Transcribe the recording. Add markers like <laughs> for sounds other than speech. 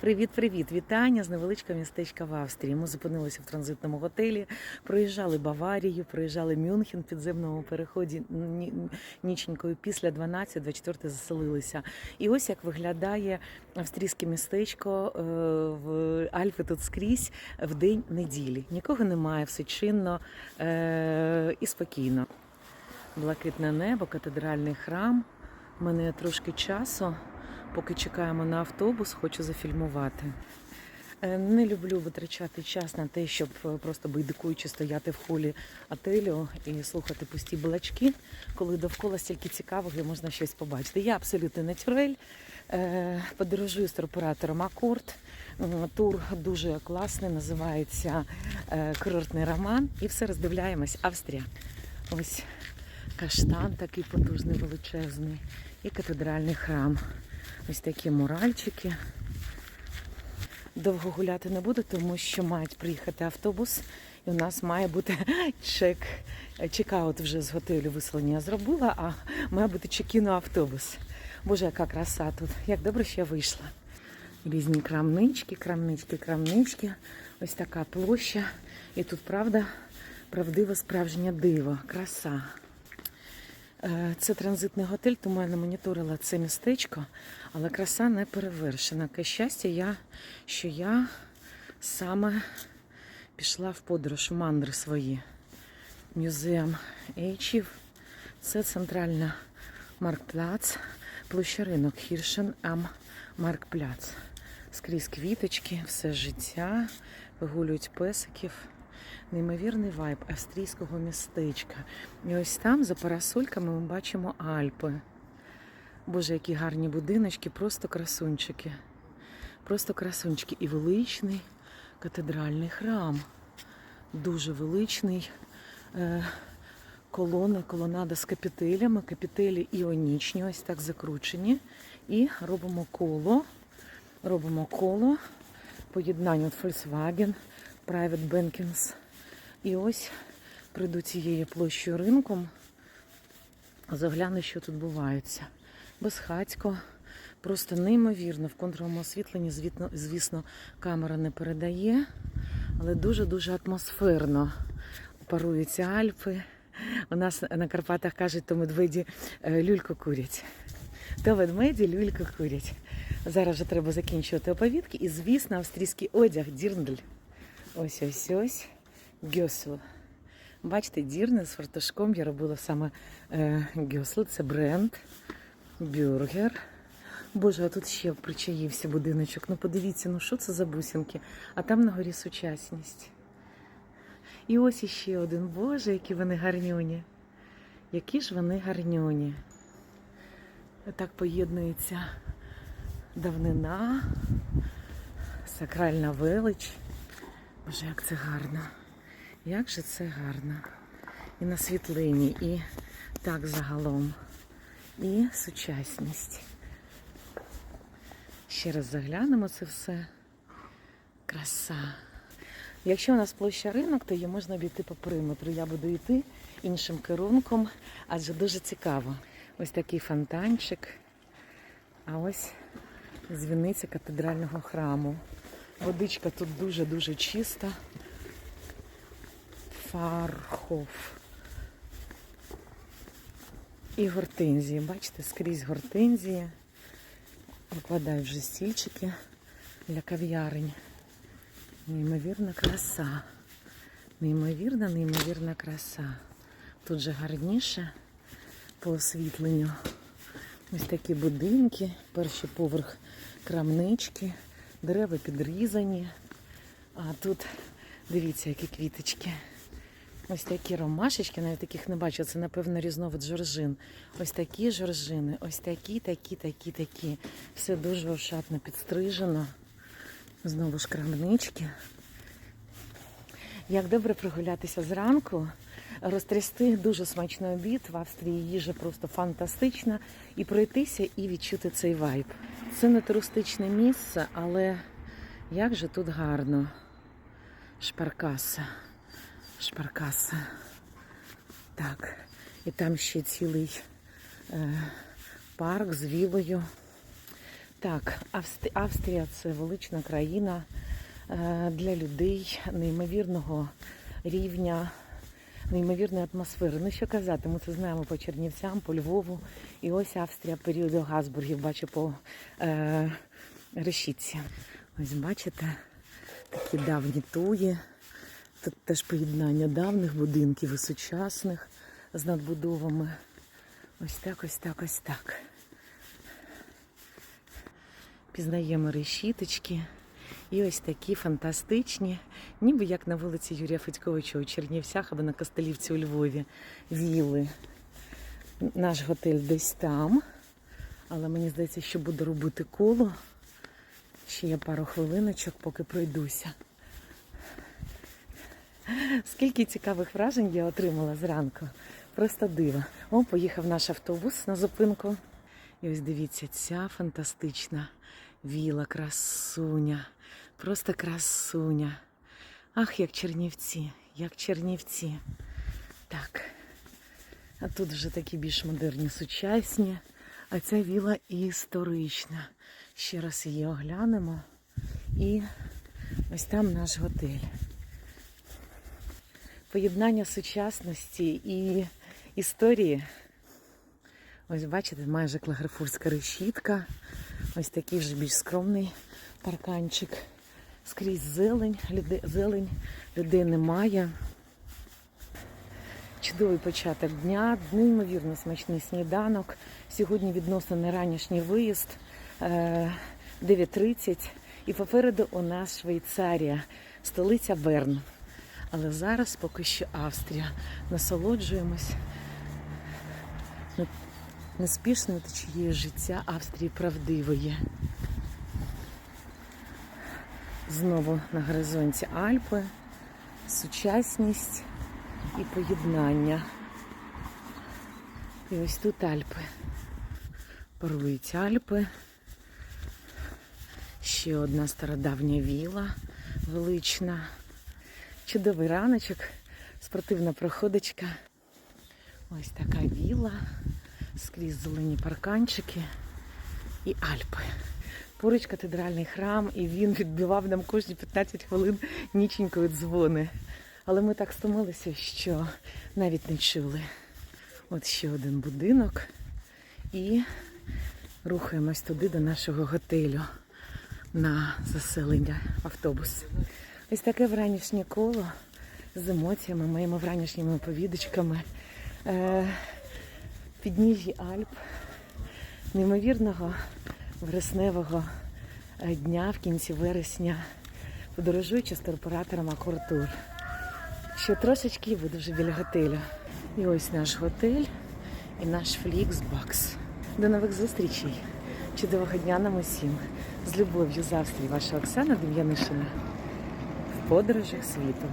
Привіт-привіт! Вітання з невеличкого містечка в Австрії. Ми зупинилися в транзитному готелі, проїжджали Баварію, проїжджали Мюнхен підземному переході ніченькою. Після 12-24 заселилися. І ось як виглядає австрійське містечко е, в Альпи тут скрізь в день неділі. Нікого немає, все чинно е, і спокійно. Блакитне небо, катедральний храм. У мене трошки часу. Поки чекаємо на автобус, хочу зафільмувати. Е, Не люблю витрачати час на те, щоб е, просто байдикуючи стояти в холі отелю і слухати пусті балачки, коли довкола стільки цікавого і можна щось побачити. Я абсолютно натюрель, е, подорожую з туроператором Акорд. Тур дуже класний, називається Курортний роман. І все роздивляємось. Австрія. Ось каштан такий потужний, величезний, і катедральний храм. Ось такі муральчики. Довго гуляти не буду, тому що мають приїхати автобус, і у нас має бути <laughs> чек. Чекаут вже з готелю виселення зробила, а має бути чекіну автобус. Боже, яка краса тут. Як добре, що я вийшла. Різні крамнички, крамнички, крамнички. Ось така площа. І тут, правда, правдиве справжнє диво, краса. Е, Це транзитний готель, тому я не моніторила це містечко, але краса не перевершена. Яке щастя, я, що я саме пішла в подорож у мандри свої. Музеєм Ейчів. Це центральна Маркплац, площа ринок Хіршен Ам Маркпляц. Скрізь квіточки, все життя, вигулюють песиків. Неймовірний вайб австрійського містечка. І ось там, за парасольками, ми бачимо Альпи. Боже, які гарні будиночки, просто красунчики. Просто красунчики. І величний катедральний храм. Дуже величний. Е, колони, колонада з капітелями, капітелі іонічні, ось так закручені. І робимо коло. Робимо коло. Поєднання от Volkswagen, Private Bankings. І ось прийду цією площею ринком, загляну, що тут бувається. Безхатько, просто неймовірно в контровому освітленні, звітно, звісно, камера не передає, але дуже-дуже атмосферно паруються Альпи. У нас на Карпатах кажуть, то медведі е, люльку курять. То ведмеді люльку курять. Зараз вже треба закінчувати оповідки. І, звісно, австрійський одяг Дірндль. Ось ось ось. Гьосл. Бачите, дірне з фартушком я робила саме е, Гьосл, це бренд, бюргер. Боже, а тут ще причаївся будиночок. Ну подивіться, ну що це за бусинки? А там на горі сучасність. І ось іще один. Боже, які вони гарнюні. Які ж вони гарнюні. Так поєднується давнина, сакральна велич. Боже, як це гарно. Як же це гарно. І на світлині, і так загалом. І сучасність. Ще раз заглянемо це все. Краса. Якщо у нас площа ринок, то її можна обійти по периметру. Я буду йти іншим керунком, адже дуже цікаво. Ось такий фонтанчик. А ось дзвіниця катедрального храму. Водичка тут дуже-дуже чиста. Фархов. І гортензії. Бачите, скрізь гортензії. Викладають вже стільчики для кав'ярень. Неймовірна краса. Неймовірна, неймовірна краса. Тут же гарніше по освітленню. Ось такі будинки, перший поверх крамнички, дерева підрізані. А тут дивіться, які квіточки. Ось такі ромашечки, навіть таких не бачу. Це, напевно, різновид жоржин. Ось такі жоржини, ось такі, такі, такі, такі. Все дуже ошатно підстрижено. Знову ж крамнички. Як добре прогулятися зранку, розтрясти дуже смачний обід. В Австрії їжа просто фантастична. І пройтися і відчути цей вайб. Це не туристичне місце, але як же тут гарно. Шпаркаса. Шпаркаса. Так. І там ще цілий е, парк з вілою. Так, Авст- Австрія це велична країна е, для людей неймовірного рівня, неймовірної атмосфери. Ну що казати, ми це знаємо по Чернівцям, по Львову. І ось Австрія періоду Газбургів, бачу по е, решітці. Ось бачите, такі давні туї. Тут теж поєднання давніх будинків і сучасних з надбудовами. Ось так, ось так, ось так. Пізнаємо решіточки. І ось такі фантастичні, ніби як на вулиці Юрія Федьковича у Чернівцях або на Костелівці у Львові. Віли. Наш готель десь там. Але мені здається, що буду робити коло. Ще є пару хвилиночок, поки пройдуся. Скільки цікавих вражень я отримала зранку. Просто диво. О, поїхав наш автобус на зупинку. І ось дивіться, ця фантастична віла, красуня. Просто красуня. Ах, як чернівці, як чернівці. Так. А тут вже такі більш модерні, сучасні. А ця віла історична. Ще раз її оглянемо. І ось там наш готель. Поєднання сучасності і історії. Ось бачите, майже клагерфурська решітка. Ось такий вже більш скромний парканчик. Скрізь зелень, люди, зелень, людей немає. Чудовий початок дня, неймовірно смачний сніданок. Сьогодні відносно ранішній виїзд е, 9.30. І попереду у нас Швейцарія, столиця Берн. Але зараз поки що Австрія. Насолоджуємось неспішною течією життя Австрії правдивої. Знову на горизонті Альпи, сучасність і поєднання. І ось тут Альпи. Парують Альпи. Ще одна стародавня віла велична. Чудовий раночок, спортивна проходочка. Ось така віла, скрізь зелені парканчики і Альпи. Поруч катедральний храм, і він відбивав нам кожні 15 хвилин ніченької дзвони. Але ми так стомилися, що навіть не чули. От ще один будинок. І рухаємось туди до нашого готелю на заселення автобус. Ось таке вранішнє коло з емоціями, моїми вранішніми повідочками. Підніжжі Альп, неймовірного вересневого е, дня в кінці вересня, подорожуючи з туроператором Акортур. Ще трошечки і буду вже біля готелю. І ось наш готель і наш Фліксбакс. До нових зустрічей. Чудового дня нам усім. З любов'ю з Австрії, ваша Оксана Дем'янишина. В подорожах світом.